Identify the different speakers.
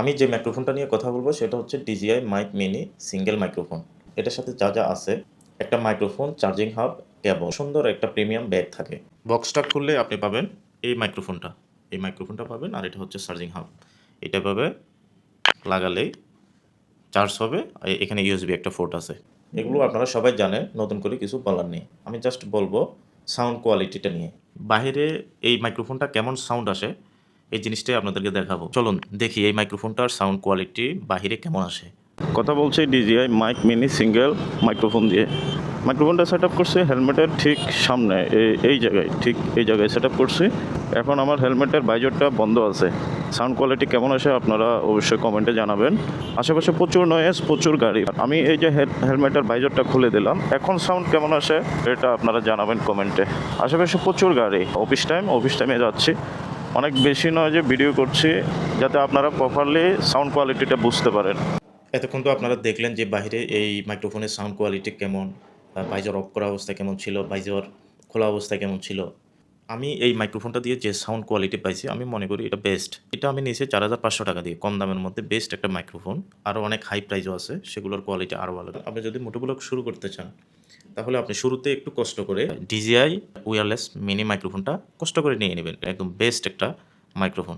Speaker 1: আমি যে মাইক্রোফোনটা নিয়ে কথা বলব সেটা হচ্ছে DJI mic mini single microphone এটার সাথে যা যা আছে, একটা মাইক্রোফোন চার্জিং হাব কেবল সুন্দর একটা প্রিমিয়াম ব্যাগ থাকে। বক্সটা খুললে আপনি পাবেন এই মাইক্রোফোনটা এই মাইক্রোফোনটা পাবেন আর এটা হচ্ছে চার্জিং হাব এটা পাবে লাগালেই চার্জ হবে এখানে ইউএসবি একটা ফোর্ট আছে। এগুলো আপনারা সবাই জানেন, নতুন করে কিছু বলার নেই। আমি জাস্ট বলব সাউন্ড কোয়ালিটিটা নিয়ে। বাইরে এই মাইক্রোফোনটা কেমন সাউন্ড আসে এই জিনিসটাই আপনাদেরকে দেখাবো। চলুন দেখি এই মাইক্রোফোনটার সাউন্ড কোয়ালিটি বাহিরে কেমন আসে।
Speaker 2: কথা বলছি DJI mic mini single microphone দিয়ে। মাইক্রোফোনটা সেট আপ করছি, হেলমেটের ঠিক সামনে, এই- জায়গায়, ঠিক এই জায়গায় সেট আপ করছি। এখন আমার হেলমেটের বাইজরটা বন্ধ আছে। সাউন্ড কোয়ালিটি কেমন আসে আপনারা অবশ্যই কমেন্টে জানাবেন। আশেপাশে প্রচুর নয়েজ প্রচুর গাড়ি। আমি এই যে হেলমেটের বাইজরটা খুলে দিলাম। এখন সাউন্ড কেমন আসে, এটা আপনারা জানাবেন কমেন্টে। আশেপাশে প্রচুর গাড়ি। অফিস টাইম অফিস টাইমে যাচ্ছি। অনেক বেশি নয় যে ভিডিও করছি, যাতে আপনারা প্রপারলি সাউন্ড কোয়ালিটিটা বুঝতে পারেন।
Speaker 1: এতক্ষণ তো আপনারা দেখলেন যে বাইরে এই মাইক্রোফোনের সাউন্ড কোয়ালিটি কেমন বাইজর অফ করা অবস্থা কেমন ছিল, বাইজর খোলা অবস্থা কেমন ছিল। আমি এই মাইক্রোফোনটা দিয়ে যে সাউন্ড কোয়ালিটি পাইছি, আমি মনে করি এটা বেস্ট এটা আমি নিয়েছি চার হাজার পাঁচশো টাকা দিয়ে, কম দামের মধ্যে বেস্ট একটা মাইক্রোফোন আরও অনেক হাই প্রাইসও আছে, সেগুলোর কোয়ালিটি আরও ভালো আপনি যদি মোটোগুলো শুরু করতে চান তাহলে আপনি শুরুতে একটু কষ্ট করে ডিজিআই ওয়্যারলেস মিনি মাইক্রোফোনটা কষ্ট করে নিয়ে নেবেন। একদম বেস্ট একটা মাইক্রোফোন